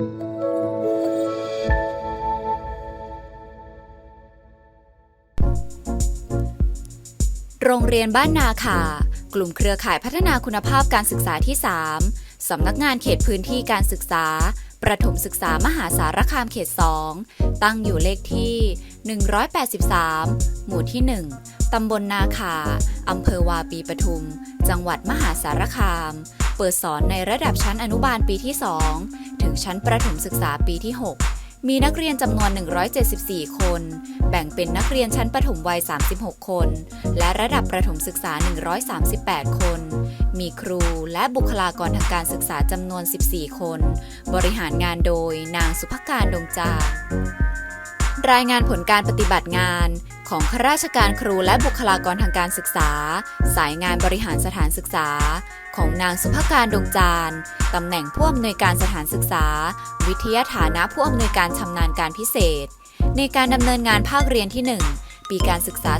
โรงเรียนบ้านนาคากลุ่มเครือข่ายพัฒนาคุณภาพการศึกษาที่ 3 สำนักงานเขตพื้นที่การศึกษา ประถมศึกษามหาสารคามเขต 2 ตั้งอยู่เลขที่ 183 หมู่ที่ 1 ตำบลนาคา อำเภอวาปีปทุม จังหวัดมหาสารคาม เปิดสอนในระดับชั้นอนุบาลปีที่ 2 ถึงชั้นประถมศึกษาปีที่ 6 มีนักเรียนจำนวน 174 คน แบ่งเป็นนักเรียนชั้นประถมวัย 36 คน และระดับประถมศึกษา 138 คน มีครูและบุคลากรทางการศึกษาจำนวน 14 คน บริหารงานโดยนางสุภการดงจารายงานผลการปฏิบัติงาน ของข้าราชการครูและบุคลากรทางการศึกษา สายงานบริหารสถานศึกษา ของนางสุภการดงจานตำแหน่งผู้อำนวยการสถานศึกษา วิทยาฐานะผู้อำนวยการชำนาญการพิเศษ ในการดำเนินงานภาคเรียนที่ 1ปีการศึกษา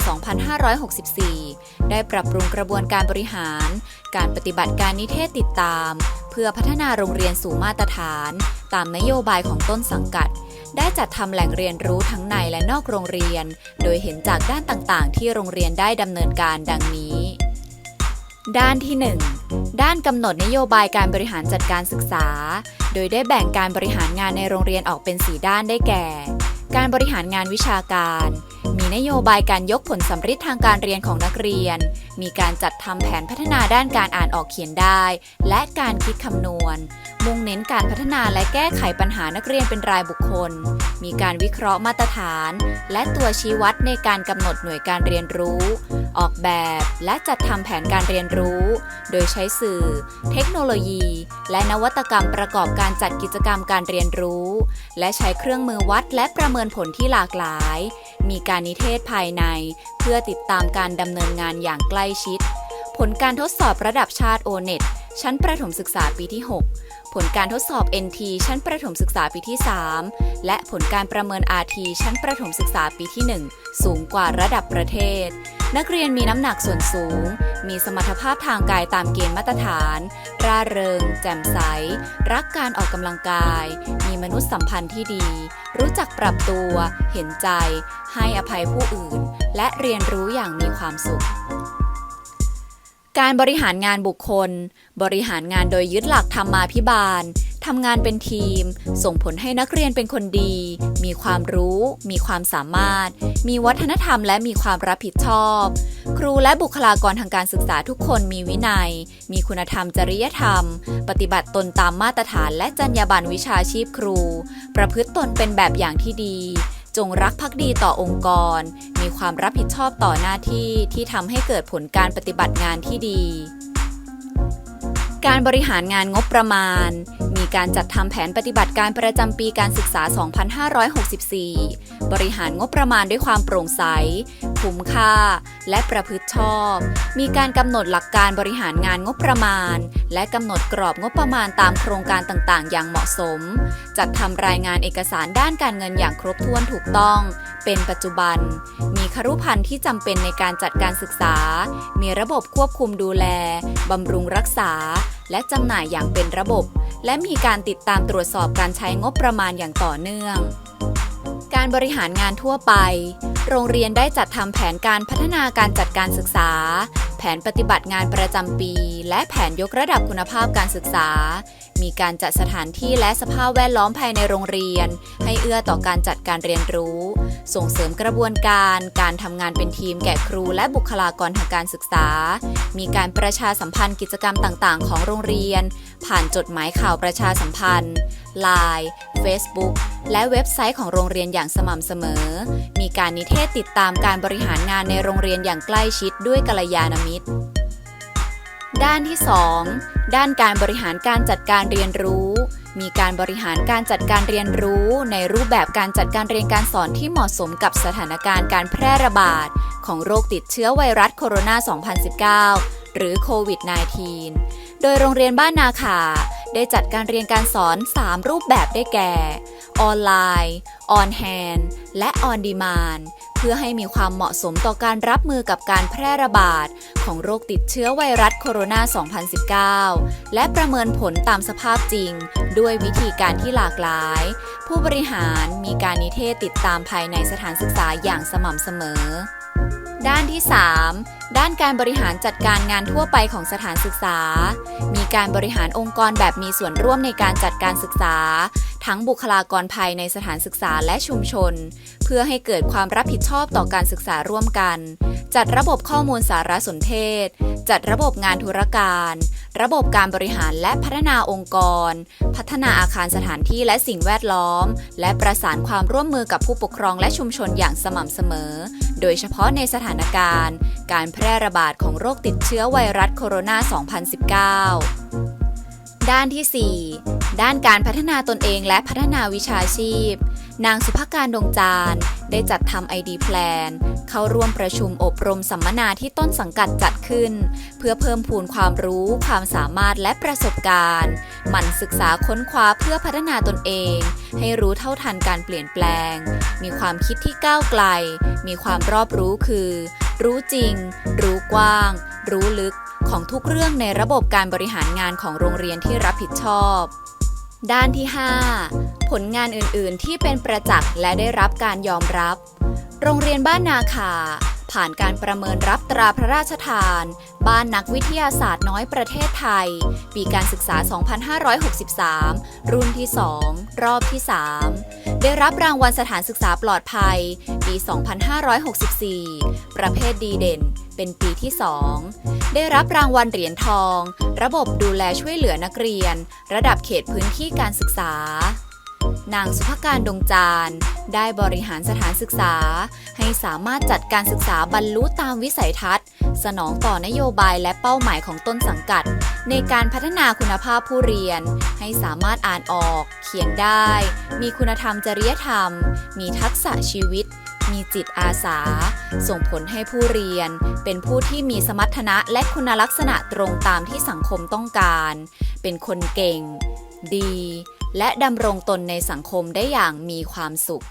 2564 ได้ปรับปรุงกระบวนการบริหาร การปฏิบัติการนิเทศติดตาม เพื่อพัฒนาโรงเรียนสู่มาตรฐาน ตามนโยบายของต้นสังกัด ได้จัดทำแหล่งเรียนรู้ทั้งในและนอกโรงเรียน โดยเห็นจากด้านต่างๆ ที่โรงเรียนได้ดำเนินการดังนี้ ด้านที่ 1 ด้านกำหนดนโยบายการบริหารจัดการศึกษา โดยได้แบ่งการบริหารงานในโรงเรียนออกเป็น 4 ด้านได้แก่ การบริหารงานวิชาการ มีนโยบายการยกผลสำฤทธิ์ทางการเรียนของนักเรียน มีการจัดทำแผนพัฒนาด้านการอ่านออกเขียนได้ และการคิดคำนวณ มุ่งเน้นการพัฒนาและแก้ไขปัญหานักเรียนเป็นรายบุคคล มีการวิเคราะห์มาตรฐาน และตัวชี้วัดในการกำหนดหน่วยการเรียนรู้ ออกแบบและจัดทำแผนการเรียนรู้ โดยใช้สื่อ เทคโนโลยี และนวัตกรรมประกอบการจัดกิจกรรมการเรียนรู้ และใช้เครื่องมือวัดและประเมินผลที่หลากหลาย มีการนิเทศภายใน เพื่อติดตามการดำเนินงานอย่างใกล้ชิด ผลการทดสอบระดับชาติ O-NET ชั้นประถมศึกษาปีที่ 6 ผลการทดสอบ NT ชั้นประถมศึกษาปีที่ 3 และผลการประเมิน RT ชั้นประถมศึกษาปีที่ 1 สูงกว่าระดับประเทศ นักเรียนมีน้ำหนักส่วนสูง มีสมรรถภาพทางกายตามเกณฑ์มาตรฐาน ร่าเริง แจ่มใส รักการออกกำลังกาย มีมนุษยสัมพันธ์ที่ดี รู้จักปรับตัว เห็นใจ ให้อภัยผู้อื่น และเรียนรู้อย่างมีความสุข การบริหารงานบุคคล บริหารงานโดยยึดหลักธรรมาภิบาลทำงานเป็นทีม ส่งผลให้นักเรียนเป็นคนดี มีความรู้ มีความสามารถ มีวัฒนธรรมและมีความรับผิดชอบ ครูและบุคลากรทางการศึกษาทุกคนมีวินัย มีคุณธรรมจริยธรรม ปฏิบัติตนตามมาตรฐานและจรรยาบรรณวิชาชีพครู ประพฤติตนเป็นแบบอย่างที่ดี จงรักภักดีต่อองค์กร มีความรับผิดชอบต่อหน้าที่ที่ทำให้เกิดผลการปฏิบัติงานที่ดี การบริหารงานงบประมาณ มีการจัดทำแผนปฏิบัติการประจำปีการศึกษา 2564 บริหารงบประมาณด้วยความโปร่งใส คุ้มค่า และประพฤติชอบ มีการกำหนดหลักการบริหารงานงบประมาณ และกำหนดกรอบงบประมาณตามโครงการต่างๆ อย่างเหมาะสม จัดทำรายงานเอกสารด้านการเงินอย่างครบถ้วนถูกต้อง เป็นปัจจุบัน มีครุพันธ์ที่จำเป็นในการจัดการศึกษา มีระบบควบคุมดูแลบำรุงรักษา และจำหน่ายอย่างเป็นระบบ และมีการติดตามตรวจสอบการใช้งบประมาณอย่างต่อเนื่องการบริหารงานทั่วไป โรงเรียนได้จัดทำแผนการพัฒนาการจัดการศึกษา แผนปฏิบัติงานประจำปี และแผนยกระดับคุณภาพการศึกษา มีการจัดสถานที่และสภาพแวดล้อมภายในโรงเรียน ให้เอื้อต่อการจัดการเรียนรู้ ส่งเสริมกระบวนการ การทำงานเป็นทีมแก่ครูและบุคลากรทางการศึกษา มีการประชาสัมพันธ์กิจกรรมต่าง ๆ ของโรงเรียน ผ่านจดหมายข่าวประชาสัมพันธ์ Line Facebook และเว็บไซต์ของโรงเรียนอย่างสม่ำเสมอ มีการนิเทศติดตามการบริหารงานในโรงเรียนอย่างใกล้ชิดด้วยกัลยาณมิตร ด้านที่ 2 ด้านการบริหารการจัดการเรียนรู้ มีการบริหารการจัดการเรียนรู้ ในรูปแบบการจัดการเรียนการสอนที่เหมาะสมกับสถานการณ์การแพร่ระบาด ของโรคติดเชื้อไวรัสโคโรนา 2019 หรือโควิด -19 โดยโรงเรียนบ้านนาคา ได้จัดการเรียนการสอน 3 รูปแบบได้แก่ ออนไลน์ ออนแฮนและออนดีมานเพื่อให้มีความเหมาะสมต่อการรับมือกับการแพร่ระบาด ของโรคติดเชื้อไวรัสโคโรนา 2019 และประเมินผลตามสภาพจริง ด้วยวิธีการที่หลากหลาย ผู้บริหารมีการนิเทศติดตามภายในสถานศึกษาอย่างสม่ำเสมอ ด้านที่ 3 ด้านการบริหารจัดการงานทั่วไปของสถานศึกษา มีการบริหารองค์กรแบบมีส่วนร่วมในการจัดการศึกษา ทั้งบุคลากรภายในสถานศึกษาและชุมชน เพื่อให้เกิดความรับผิดชอบต่อการศึกษาร่วมกัน จัดระบบข้อมูลสารสนเทศ จัดระบบงานธุรการ ระบบการบริหารและพัฒนาองค์กร พัฒนาอาคารสถานที่และสิ่งแวดล้อม และประสานความร่วมมือกับผู้ปกครองและชุมชนอย่างสม่ำเสมอ โดยเฉพาะในสถานการณ์ การแพร่ระบาดของโรคติดเชื้อไวรัสโคโรนา 2019 ด้านที่ 4 ด้านการพัฒนาตนเองและพัฒนาวิชาชีพ นางสุภการดงจานได้จัดทำ ID Plan เข้าร่วมประชุมอบรมสัมมนาที่ต้นสังกัดจัดขึ้น เพื่อเพิ่มพูนความรู้ ความสามารถและประสบการณ์หมั่นศึกษาค้นคว้าเพื่อพัฒนาตนเอง ให้รู้เท่าทันการเปลี่ยนแปลง มีความคิดที่ก้าวไกล มีความรอบรู้คือ รู้จริง รู้กว้าง รู้ลึกของทุกเรื่องในระบบการบริหารงานของโรงเรียนที่รับผิดชอบ ด้านที่ 5 ผลงานอื่นๆที่เป็นประจักษ์และได้รับการยอมรับ โรงเรียนบ้านนาคา ผ่านการประเมินรับตราพระราชทาน บ้านนักวิทยาศาสตร์น้อยประเทศไทย ปีการศึกษา 2563 รุ่นที่ 2 รอบที่ 3 ได้รับรางวัลสถานศึกษาปลอดภัย ปี 2564 ประเภทดีเด่น เป็นปีที่ 2 ได้รับรางวัลเหรียญทอง ระบบดูแลช่วยเหลือนักเรียน ระดับเขตพื้นที่การศึกษา นางสุภการดงจานได้บริหารสถานศึกษา ให้สามารถจัดการศึกษาบรรลุตามวิสัยทัศน์ สนองต่อนโยบายและเป้าหมายของต้นสังกัด ในการพัฒนาคุณภาพผู้เรียน ให้สามารถอ่านออก เขียนได้ มีคุณธรรมจริยธรรม มีทักษะชีวิต มีจิตอาสา ส่งผลให้ผู้เรียน เป็นผู้ที่มีสมรรถนะและคุณลักษณะตรงตามที่สังคมต้องการ เป็นคนเก่ง ดี และดำรงตนในสังคมได้อย่างมีความสุข